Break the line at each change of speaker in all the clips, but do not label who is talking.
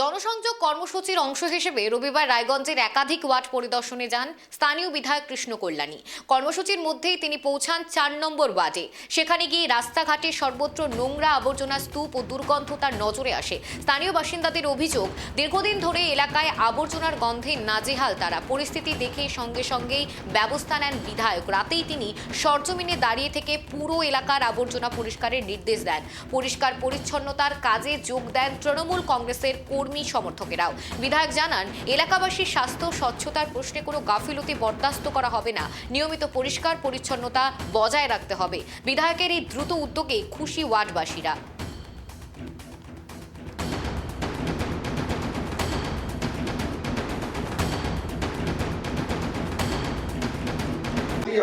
জনসংযোগ কর্মসূচির অংশ হিসেবে রবিবার রায়গঞ্জের একাধিক ওয়ার্ড পরিদর্শনে যান স্থানীয় বিধায়ক কৃষ্ণ কল্যাণী। কর্মসূচির মধ্যেই তিনি পৌঁছান চার নম্বর ওয়ার্ডে। সেখানে গিয়ে রাস্তাঘাটে সর্বত্র নোংরা আবর্জনা স্তূপ ও দুর্গন্ধ তার নজরে আসে। স্থানীয় বাসিন্দাদের অভিযোগ, দীর্ঘদিন ধরে এলাকায় আবর্জনার গন্ধে নাজেহাল তারা। পরিস্থিতি দেখে সঙ্গে সঙ্গেই ব্যবস্থা নেন বিধায়ক। রাতেই তিনি সরজমিনে দাঁড়িয়ে থেকে পুরো এলাকার আবর্জনা পরিষ্কারের নির্দেশ দেন। পরিষ্কার পরিচ্ছন্নতার কাজে যোগ দেন তৃণমূল কংগ্রেসের কর্মী সমর্থকেরাও। বিধায়ক জানান, এলাকাবাসীর স্বাস্থ্য, স্বচ্ছতার প্রশ্নে কোনো গাফিলতি বরদাস্ত করা হবে না। নিয়মিত পরিষ্কার, পরিচ্ছন্নতা বজায় রাখতে হবে। বিধায়কের এই দ্রুত উদ্যোগে খুশি ওয়ার্ডবাসীরা।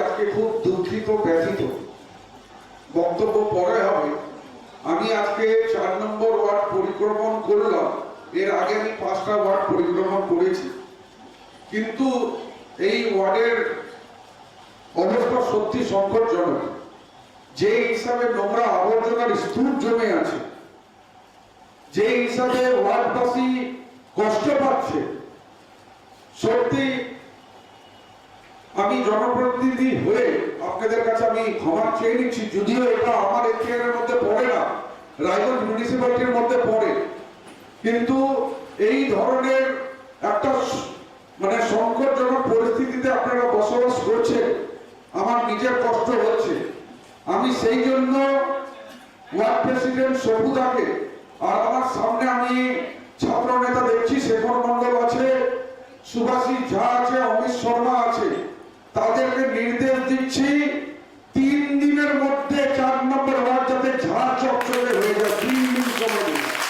আজকে খুব দুঃখিত, ব্যথিত। বক্তব্য পরে হবে। আমি আজকে চার নম্বর ওয়ার্ড পরিক্রমণ করলাম। এর আগে আমি পাঁচটা ওয়ার্ড পরিক্রমণ করেছি। কিন্তু এই ওয়ার্ডের অবস্থা সত্যি সংকটজনক, যে হিসাবে নোংরা আবর্জনার স্তূপ জমে আছে, যে হিসাবে ওয়ার্ডবাসী কষ্ট পাচ্ছে, সত্যি আমি জনপ্রতিনিধি হয়ে আপনাদের কাছে আমি ক্ষমা চেয়ে নিচ্ছি, যদিও এটা আমার এখতিয়ারের মধ্যে পড়ে না, রায়গঞ্জ মিউনিসিপ্যালিটির মধ্যে পড়ে। কিন্তু এই ধরনের একটা মানে সংকটজনক পরিস্থিতিতে আপনারা বসবাস করছেন, আমার নিজের কষ্ট হচ্ছে। আমি সেই জন্য ওয়ার্ড প্রেসিডেন্ট সবুদাকে আর আমার সামনে আমি ছাত্র নেতা দেখছি, শেখর মন্ডল আছে, সুভাষী ঝা আছে, অমিত শর্মা আছে, তাদেরকে নির্দেশ দিচ্ছি